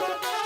Thank you.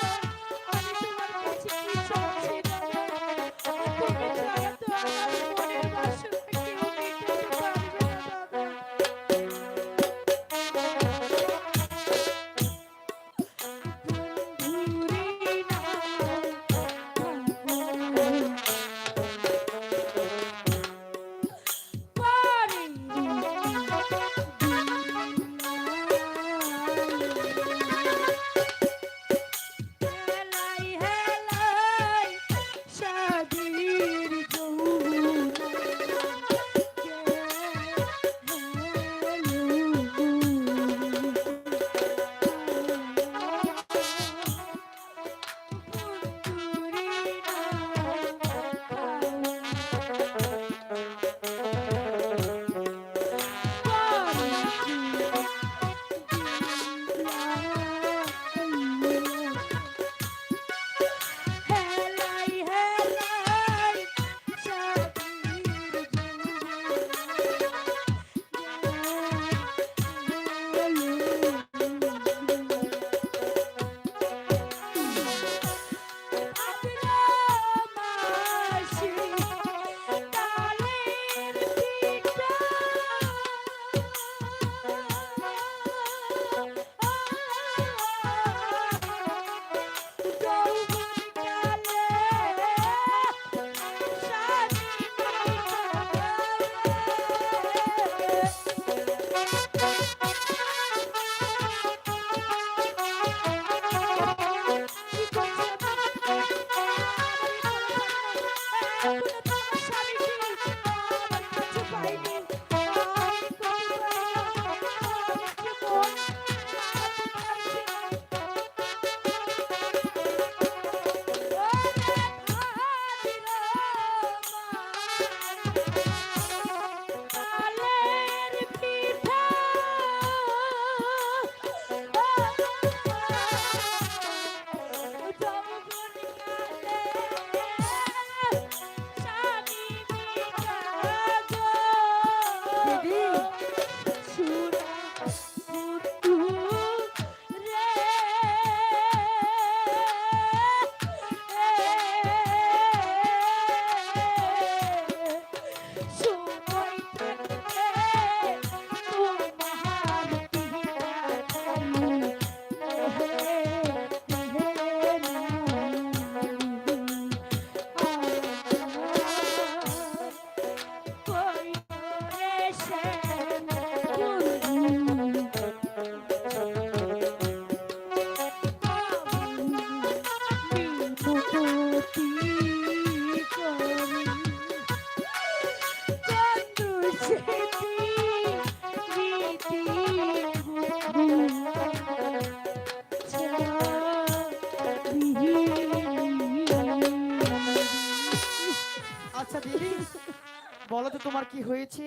তোমার কি হয়েছে?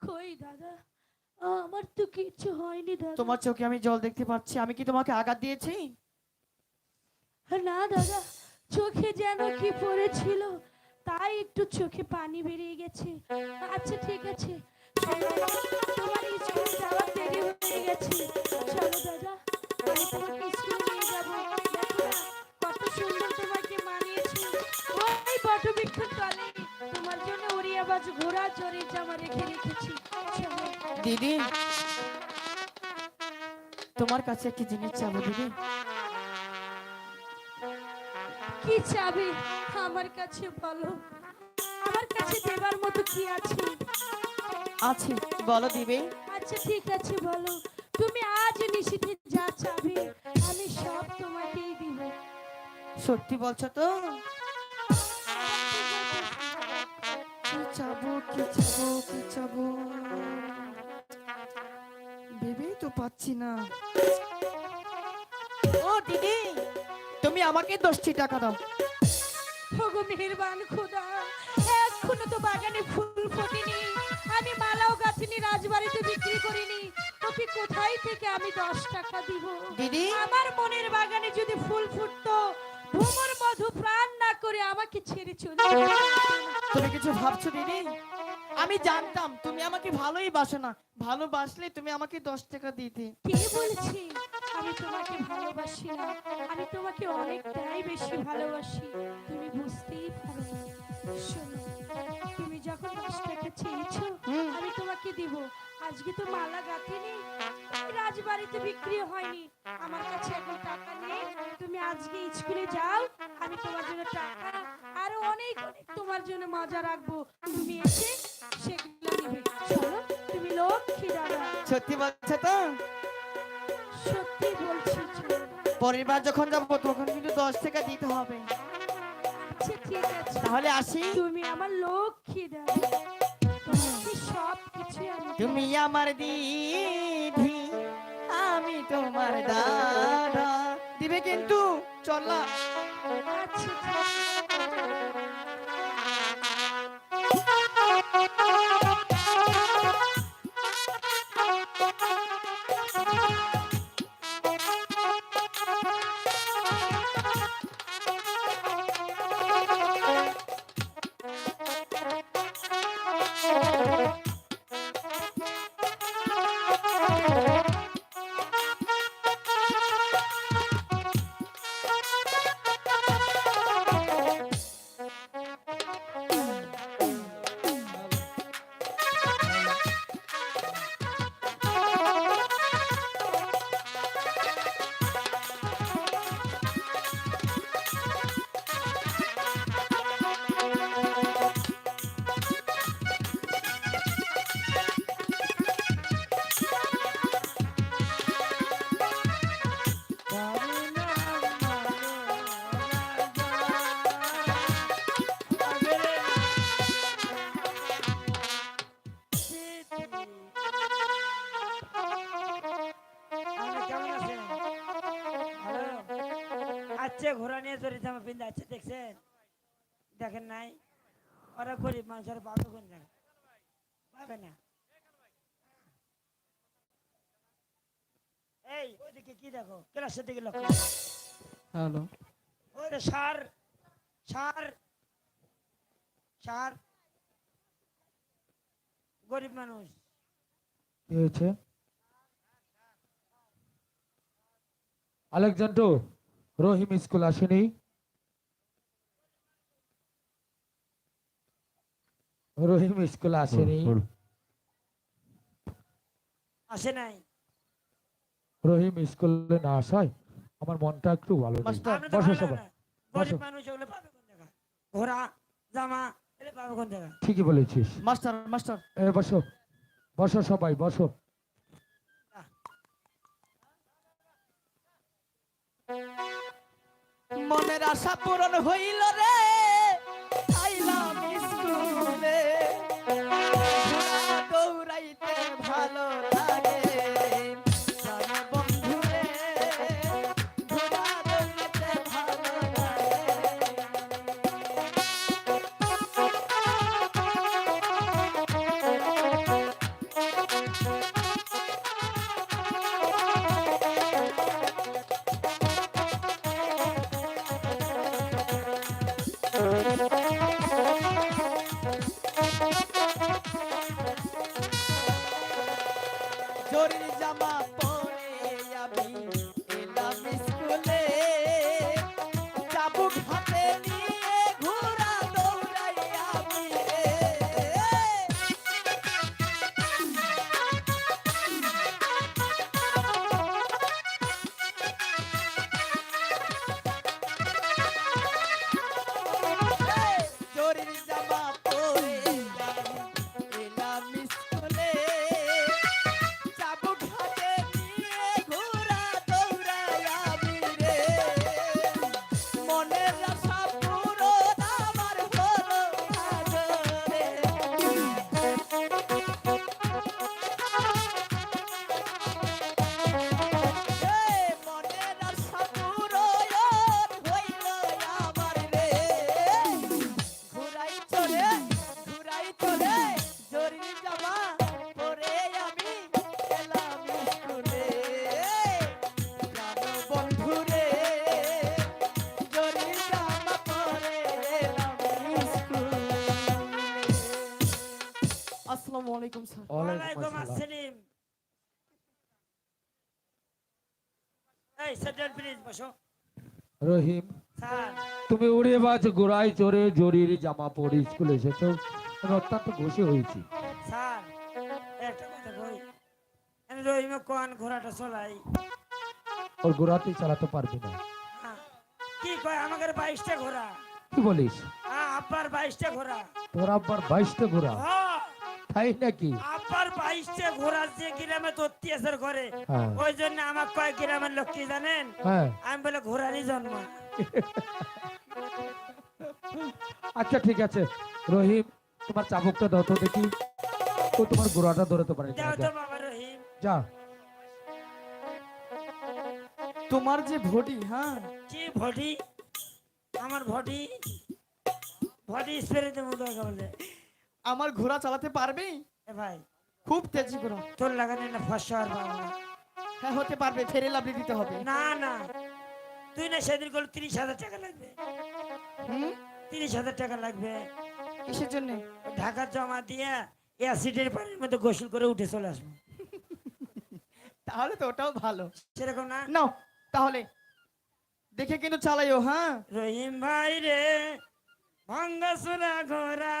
কই দাদা? আমার তো কিচ্ছু হয়নি দাদা। তোমার চোখে আমি জল দেখতে পাচ্ছি আমি কি তোমাকে আঘাত দিয়েছি? না দাদা চোখে যেন কি পড়েছিল তাই একটু চোখে পানি বেরিয়ে গেছে। আচ্ছা ঠিক আছে। তোমার স্কুল যাওয়ার দেরি হয়ে গেছে। চলো দাদা তোমাকে স্কুলে উড়িয়াবাজ ঘোড়া চড়ে জামা রেখে রেখেছি। দিদি তোমার কাছে একটি জিনিস চাবো দিদি। কি চাবি? আমার কাছে বলো। আমার কাছে দেবার মতো কি আছে? আছে বলো দিবে আচ্ছা ঠিক আছে বলো। তুমি আজ নিশিতে যা চাবে আমি সব তোমাকেই দিব। সত্যি বলছো তো? কি চাবো কি চাবো? ভেবেই তো পাচ্ছি না। ও দিদি! তুমি আমাকে দশটি টাকা দাও। মেহেরবান খোদা এখনও তো বাগানে ফুল ফোটেনি। আমি মালাও গাছিনি রাজবাড়িতে বিক্রি করিনি। তোকে কোথায় থেকে আমি দশ টাকা দিব? দিদি? আমার মনের বাগানে যদি ফুল ফুটতো ভ্রমর মধু প্রাণ না করে আমাকে ছেড়ে চলে তুমি কিছু ভাবছ দিদি? আমি জানতাম তুমি আমাকে ভালোই বাসো না। ভালোবাসলে তুমি আমাকে দশ টাকা দিতে। কে বলেছে? আমি তোমাকে ভালোবাসি না। আমি তোমাকে অনেকটাই বেশি ভালোবাসি। তুমি বুঝতেই পারো। শোনো তুমি যখন দশ টাকা চেয়েছো আমি তোমাকে দিব। আজকে তো মালা গাঁথিনি রাজবাড়িতে বিক্রি হয়নি। আমার কাছে এখন টাকা নেই। আজকে স্কুলে যাও আমি তোমার জন্য টাকা আরও অনেক অনেক তোমার জন্য মজা রাখব। তুমি এসে সেগুলো নিবে। চলো তুমি লক্ষ্মী দাদা। সত্যি বলছো তো? সত্যি বলছি। পরের বার যখন যাব তখন কিন্তু দশ টাকা দিতে হবে। আচ্ছা ঠিক আছে। তাহলে আসি। তুমি আমার লক্ষ্মী দাদা। সব কিছু। তুমি আমার দিদি আমি তোমার দাদা। দিবে কিন্তু চল আচ্ছা ঠিক আছে। আচ্ছা ঘোরা নিয়ে চলে জামা পিন্ধে আছে দেখছেন? দেখেন নাই? ওরা গরিব মানুষ ওরা পাবে কোন জায়গায় পাবে না। এই ওইদিকে কি দেখো? ক্লাসের দিকে লক্ষ্য হ্যালো। ওই রে সার সার সার। গরিব মানুষ। কি হয়েছে? আলেকজান্ডো রহিম স্কুল আসেনি। রহিম স্কুল আসেনি। আসে নাই। রহিম স্কুলে না আসায় আমার মনটা একটু ভালো বসো সবাই বসো। ঘোড়া জামা ঠিকই বলেছিস। Master master. এ বসো। বসো সবাই বসো। মনের আশা পূরণ হইল রে। চাবুক হাতে নিয়ে আলাইকুম স্যার ওয়ালাইকুম আসসালাম। এই সেটেল প্লিজ বসো। রহিম তুমি উড়ে বাজ গোড়ায় চড়ে জরির জামা পরে স্কুলে এসেছ। আমি অত্যন্ত খুশি হয়েছি। স্যার একটা কথা কই? আমি রহিমে কোন ঘোড়াটা চলাই? ওর গোড়াতেই চালাতে পারবি না। হ্যাঁ। কি কয় আমাদের বাইশটা ঘোড়া? কি বলিস? হ্যাঁ আব্বার বাইশটা ঘোড়া। তোর আব্বার বাইশটা ঘোড়া। হ্যাঁ, তাই নাকি? আব্বার বাইশটা ঘোড়া যে গ্রামে ধরতে হ্যাঁ। ওই জন্য আমার কয় গ্রামের লোক কি জানেন? হ্যাঁ। আমি বলে ঘোড়ারই জন্ম। আচ্ছা ঠিক আছে। রহিম তোমার চাবুকটা দাও তো দেখি। ও তোমার গোড়াটা পারে। দেও তো বাবা রহিম। যা। তোমার যে ভটি হ্যাঁ? কি ভটি? আমার ভটি? ভটি স্প্রে দেবো দরকার বলে। আমার ঘোড়া চালাতে পারবে? এ ভাই। খুব তেজি ঘোড়া। তোর লাগানে না ফসা আর পাবো না। হ্যাঁ হতে পারবে ফেরে লাভ দিতে হবে। না না। তুই না সেদিন করলে তিরিশ হাজার টাকা লাগবে। হুম? তিরিশ হাজার টাকা লাগবে। কিসের জন্য? ঢাকা জমা দিয়ে অ্যাসিডের পানির মধ্যে গোসল করে উঠে চলে আসব। তাহলে তো ওটাও ভালো। সেরকম না? নাও তাহলে। দেখে কিন্তু চালাইও হ্যাঁ? রহিম ভাই রে ভাঙ্গা ঘোরা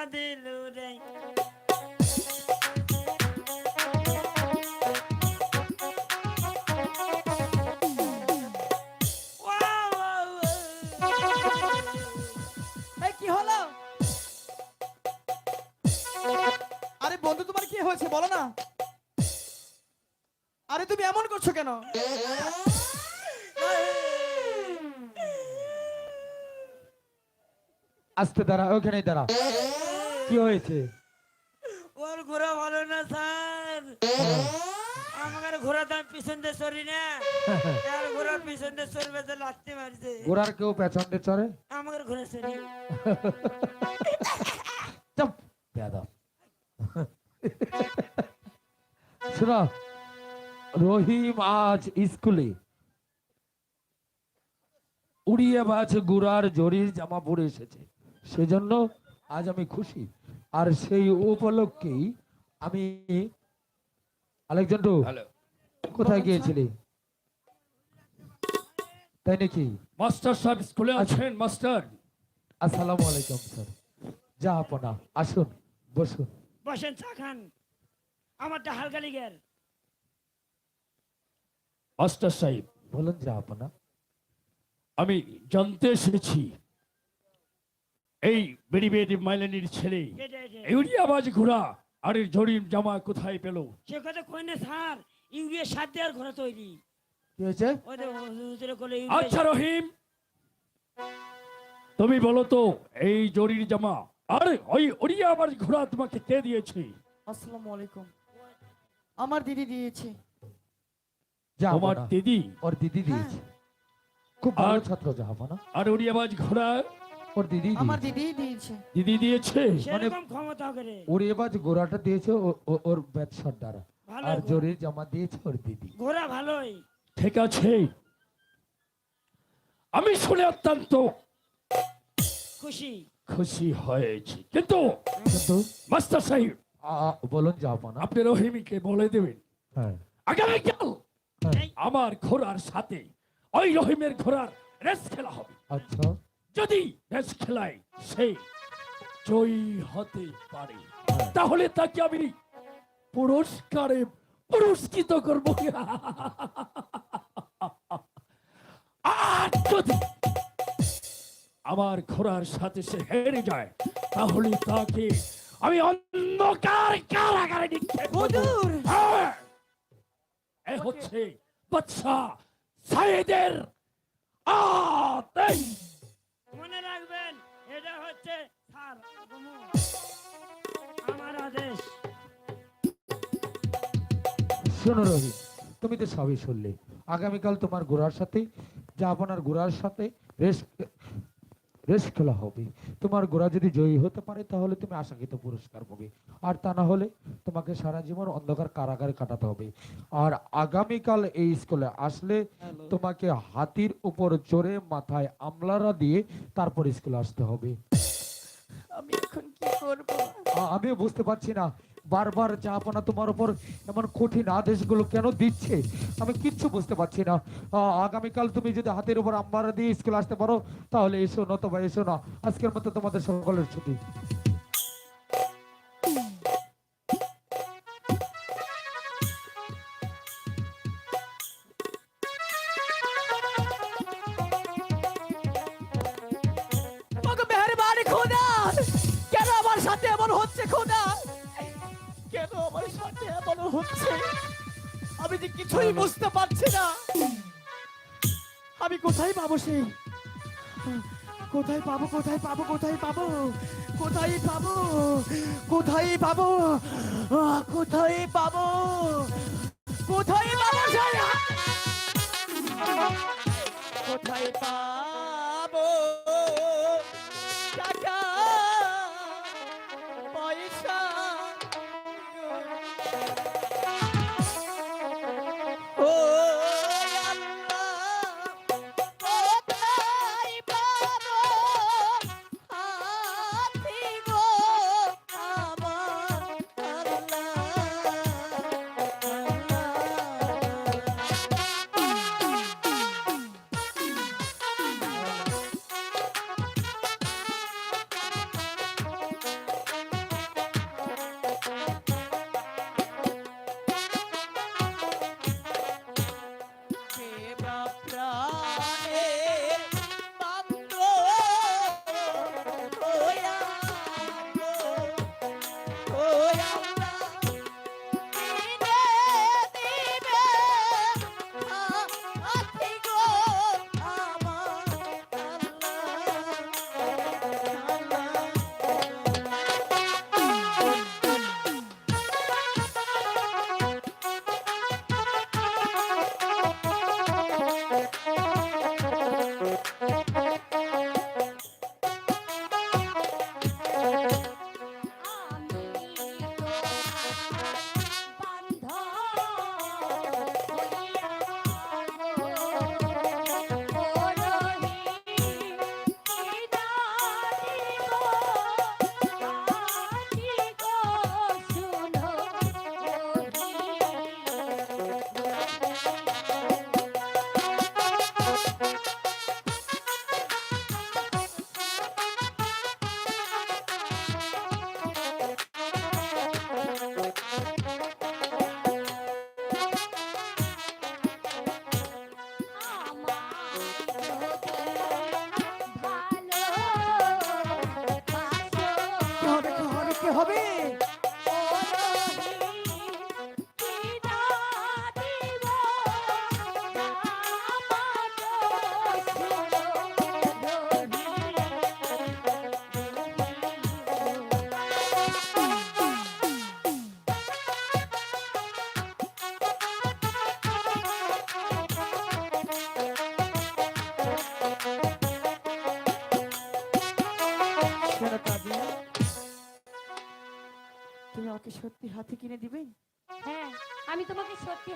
রে। আরে বন্ধু, তোমার কি হয়েছে? বলো না। আরে তুমি এমন করছ কেন? আসতে দাঁড়া ওখানেই দাঁড়া। কি হয়েছে? ওর ঘোরা ভালো না স্যার। আমার দাম পিছন দিয়ে সরি না। আর পিছন দিয়ে তো লাগতে মারছে। কেউ পেছন দিয়ে চড়ে? আমার সরি চুপ শোনো রহিম আজ স্কুলে। উড়িয়ে বাজ গুড়ার জরির জামা পরে এসেছে। সেজন্য আজ আমি খুশি। আর সেই উপলক্ষেই আমি আলেকজান্ডু কোথায় গিয়েছিলি? তাই নাকি? মাস্টার সাহেব স্কুলে আছেন মাস্টার। আসসালামু আলাইকুম স্যার। যা আপনা আসুন বসুন। বসেন চা খান। আমারটা হালকা লিগের মাস্টার সাহেব বলুন যা আপনা। আমি জানতে এসেছি এই বেড়ি বেড়ি মাইলানির ছেলে। এটা এটা ইউরিয়া বাজ ঘোড়া আর এই জামা কোথায় পেল? সে কথা কই না স্যার। ইউরিয়া সাত দেওয়ার ঘোরা তৈরি। কি হয়েছে? ওই যে হুজুরে কলে আচ্ছা রহিম। তুমি বলো তো এই জরির জামা আর ওই উড়িয়া বাজ ঘোড়া তোমাকে কে দিয়েছে? আসসালামু আলাইকুম। আমার দিদি দিয়েছে। আপনা দিদি? ওর দিদি দিয়েছে। খুব ভালো আর- ছাত্র যা আপনা আর উড়িয়া বাজ ঘোড়া? ওর দিদি আমার দিদি দিয়েছে। দিদি দিয়েছে? সেরকম ক্ষমতা করে ওর এবার গোড়াটা দিয়েছে ওর ব্যাট সর্দার ভালো আর ঘোড়া। জরির জামা দিয়েছে ওর দিদি। ভালোই। ঠিক আছে। আমি শুনে অত্যন্ত খুশি। খুশি হয়েছি। কিন্তু কিন্তু মাস্টার সাহেব বলুন যা আপনা আপনি রহিমকে বলে দেবেন। হ্যাঁ। আগামীকাল আমার ঘোড়ার সাথে ওই রহিমের ঘোড়ার রেস খেলা হবে। আচ্ছা। যদি রেস খেলায় সে জয়ী হতে পারে তাহলে তাকে আমি পুরস্কারে পুরস্কৃত করব আর যদি আমার ঘোড়ার সাথে সে হেরে যায় তাহলে তাকে আমি অন্ধকার কারাগারে নিক্ষেপ। হুজুর হ্যাঁ! এ হচ্ছে বাদশা সাইদের আদেশ মনে রাখবেন, এটা হচ্ছে আমার আদেশ। শোনো রোহিত, তুমি তো সবই শুনলে। আগামীকাল তোমার ঘোড়ার সাথে, যা আপনার গোড়ার সাথে রেস রেস খেলা হবে। তোমার গোড়া যদি জয়ী হতে পারে তাহলে তুমি আশাকৃত পুরস্কার পাবে। আর তা না হলে তোমাকে সারা জীবন অন্ধকার কারাগারে কাটাতে হবে। আর আগামীকাল এই স্কুলে আসলে তোমাকে হাতির উপর চড়ে মাথায় আমলারা দিয়ে তারপর স্কুলে আসতে হবে। আমি এখন কি করব? আ- আমিও বুঝতে পারছি না। বারবার চাপনা তোমার উপর এমন কঠিন আদেশগুলো কেন দিচ্ছে, আমি কিচ্ছু বুঝতে পারছি না। আগামীকাল তুমি যদি হাতের উপর আম্বারা দিয়ে স্কুলে আসতে পারো, তাহলে এসো, নতবা এসো না। আজকের মতো তোমাদের সকলের ছুটি। পাবো কোথায় পাবো কোথায় পাবো? কোথায় পাবো? কোথায় পাবো? কোথায় পাবো? কোথায় পাবো কোথায় পাবো?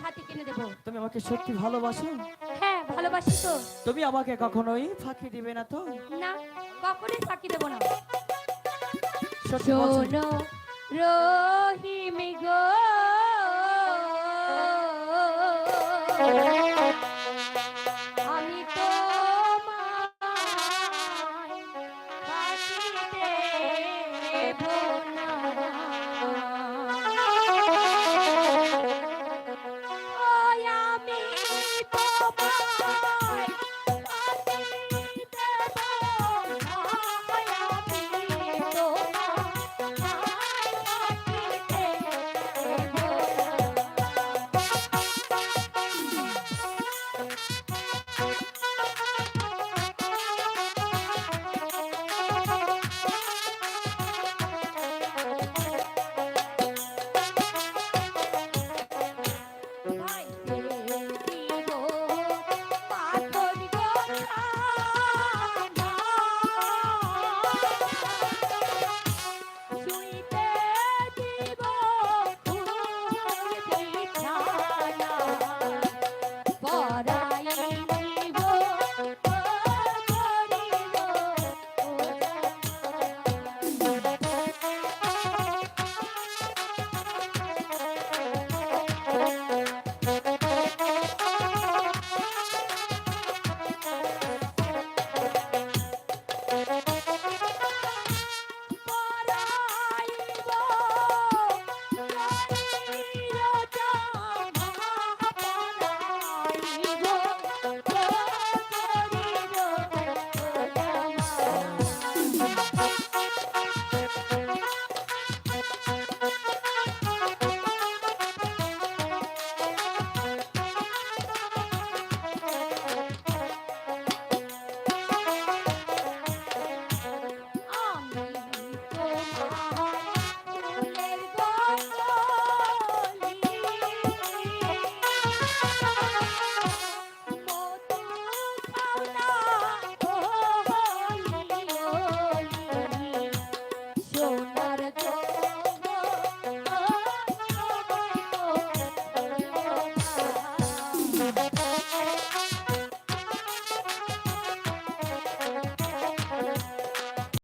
হাতে কিনে দেবো। তুমি আমাকে সত্যি ভালোবাসো? হ্যাঁ ভালোবাসি তো। তুমি আমাকে কখনোই ফাঁকি দিবে না তো? না কখনোই ফাঁকি দেবো না। সত্যি? শোনো রহিম গো।